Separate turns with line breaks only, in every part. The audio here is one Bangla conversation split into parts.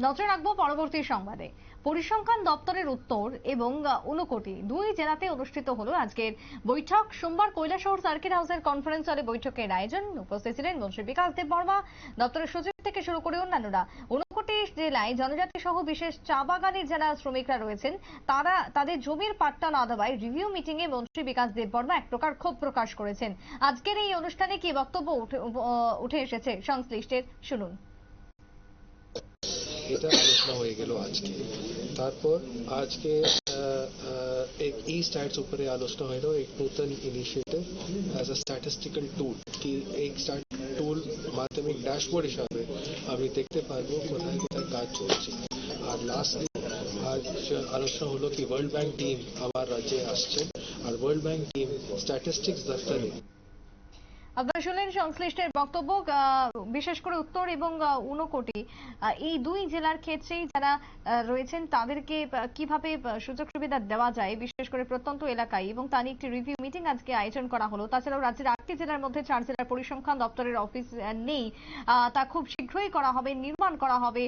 নজর রাখব পরবর্তী সংবাদে। পরিসংখ্যান দপ্তরের উত্তর এবং ঊনকোটি। দুই জেলাতে অনুষ্ঠিত হলো আজকের বৈঠক। সোমবার কৈলাসহর সার্কিট হাউসের কনফারেন্স হলে বৈঠকের আয়োজন। উপস্থিত ছিলেন মন্ত্রী বিকাশ দেব বর্মা। দপ্তরের সচিব থেকে শুরু করে অন্যান্যরা। ঊনকোটি জেলায় জনজাতি সহ বিশেষ চা বাগানের যারা শ্রমিকরা রয়েছেন, তারা, তাদের জমির পাট্টা না দেওয়ায় রিভিউ মিটিং এ মন্ত্রী বিকাশ দেব বর্মা এক প্রকার ক্ষোভ প্রকাশ করেছেন। আজকের এই অনুষ্ঠানে কি বক্তব্য উঠে- এসেছে সংশ্লিষ্টের? শুনুন।
এটা আলোচনা হয়ে গেল আজকে তারপর আজকে আহ, আহ, এক ই স্ট্যাটস উপরে আলোচনা হইল এক নতুন initiative as a statistical tool কি এই টুল মাধ্যমিক ড্যাশবোর্ড হিসাবে আমি দেখতে পারবো কোথায় কোথায় কাজ চলছে আর লাস্টলি আজ আলোচনা হলো কি ওয়ার্ল্ড ব্যাংক টিম আমার রাজ্যে আসছে আর ওয়ার্ল্ড ব্যাংক টিম স্ট্যাটিস্টিক্স দফতরে
আপনারা শুনলেন সংশ্লিষ্টের বক্তব্য বিশেষ করে উত্তর এবং আহ, এই দুই জেলার ক্ষেত্রেই যারা রয়েছেন তাদেরকে কীভাবে সুযোগ সুবিধা দেওয়া যায় বিশেষ করে প্রত্যন্ত এলাকায় এবং তা নিয়ে একটি রিভিউ মিটিং আজকে আয়োজন করা হলো। তাছাড়াও রাজ্যের আটটি জেলার মধ্যে চার জেলার পরিসংখ্যান দপ্তরের অফিস নেই। তা খুব শীঘ্রই করা হবে নির্মাণ করা হবে।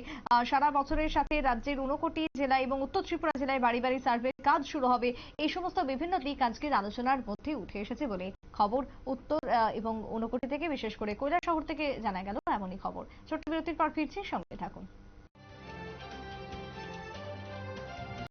সারা বছরের সাথে রাজ্যের উনকোটি জেলা এবং উত্তর ত্রিপুরা জেলায় বাড়ি বাড়ি সার্ভে কাজ শুরু হবে। এই সমস্ত বিভিন্ন দিক আজকের আলোচনার মধ্যে উঠে এসেছে বলে খবর উত্তর এবং ঊনকোটি থেকে, বিশেষ করে কৈলাস শহর থেকে জানা গেল এমনই খবর। ছোট্ট বিরতির পর ফিরছি, সঙ্গে থাকুন।